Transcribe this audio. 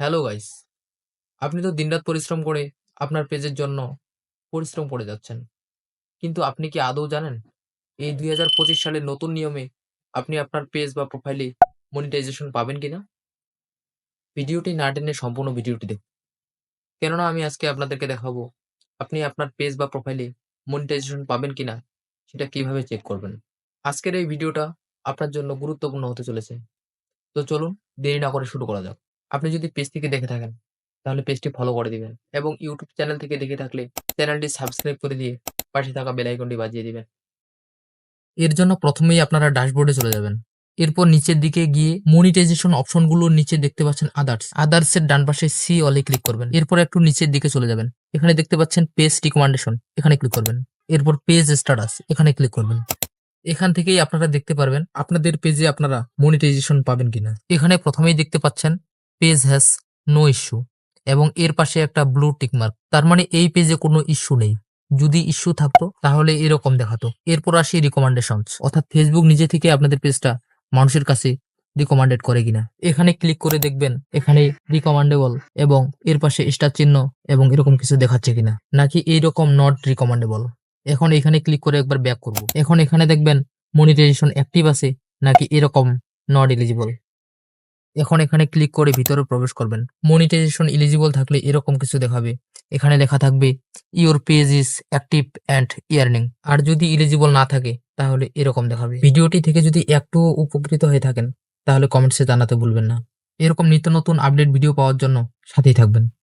Hello guys, আপনি তো দিনরাত পরিশ্রম করে আপনার পেজের জন্য পরিশ্রম করে যাচ্ছেন। কিন্তু আপনি কি আদৌ জানেন, এই দুই হাজার পঁচিশ সালের নতুন নিয়মে আপনি আপনার পেজ বা প্রোফাইলে মনিটাইজেশন পাবেন কিনা? ভিডিওটি না টেনে সম্পূর্ণ ভিডিওটি দেখুন। কেননা আমি আজকে আপনাদেরকে দেখাবো, আপনি আপনার পেজ বা প্রোফাইলে মনিটাইজেশন পাবেন কিনা, সেটা কীভাবে চেক করবেন। আজকের এই ভিডিওটা আপনার জন্য গুরুত্বপূর্ণ হতে চলেছে। তো চলুন দেরি না করে শুরু করা যাক। আপনি যদি পেজ থেকে দেখে থাকেন, তাহলে পেজটি ফলো করে দিবেন এবং ইউটিউব চ্যানেল থেকে দেখে থাকলে চ্যানেলটি সাবস্ক্রাইব করে দিয়ে পাশে থাকা বেল আইকনটি বাজিয়ে দিবেন। এর জন্য প্রথমেই আপনারা ড্যাশবোর্ডে চলে যাবেন। এরপর নিচের দিকে গিয়ে মনিটাইজেশন অপশনগুলোর নিচে দেখতে পাচ্ছেন আদার্স আদার্স এর ডান পাশে সি অলে ক্লিক করবেন। এরপর একটু নিচের দিকে চলে যাবেন। এখানে দেখতে পাচ্ছেন পেজ রিকমেন্ডেশন এখানে ক্লিক করবেন। এরপর পেজ স্ট্যাটাস এখানে ক্লিক করবেন। এখান থেকেই আপনারা দেখতে পারবেন আপনাদের পেজে আপনারা মনিটাইজেশন পাবেন কিনা। এখানে প্রথমেই দেখতে পাচ্ছেন পেজ হ্যাজ নো ইস্যু এবং এর পাশে একটা ব্লু টিকমার্ক তার মানে এই পেজে কোনো ইস্যু নেই। যদি ইস্যু থাকতো, তাহলে এরকম দেখাতো। এরপর আসি রিকমেন্ডেশন অর্থাৎ ফেসবুক নিজে থেকে আপনাদের পেজটা মানুষের কাছে রিকমেন্ডেড করে কিনা। এখানে ক্লিক করে দেখবেন, এখানে রিকমেন্ডেবল এবং এর পাশে স্টার চিহ্ন এবং এরকম কিছু দেখাচ্ছে কিনা। নাকি এইরকম নট রিকমেন্ডেবল এখন এখানে ক্লিক করে একবার ব্যাক করব। এখন এখানে দেখবেন মনিটাইজেশন অ্যাক্টিভ আছে, নাকি এরকম নট এলিজিবল এখন এখানে ক্লিক করে ভিতরে প্রবেশ করবেন। মনিটাইজেশন এলিজিবল থাকলে এরকম কিছু দেখাবে। এখানে লেখা থাকবে your page is active and earning আর যদি ইলিজিবল না থাকে, তাহলে এরকম দেখাবে। ভিডিওটি থেকে যদি একটু উপকৃত হয়ে থাকেন, তাহলে কমেন্টসে জানাতে ভুলবেন না। এরকম নিত্য নতুন আপডেট ভিডিও পাওয়ার জন্য সাথেই থাকবেন।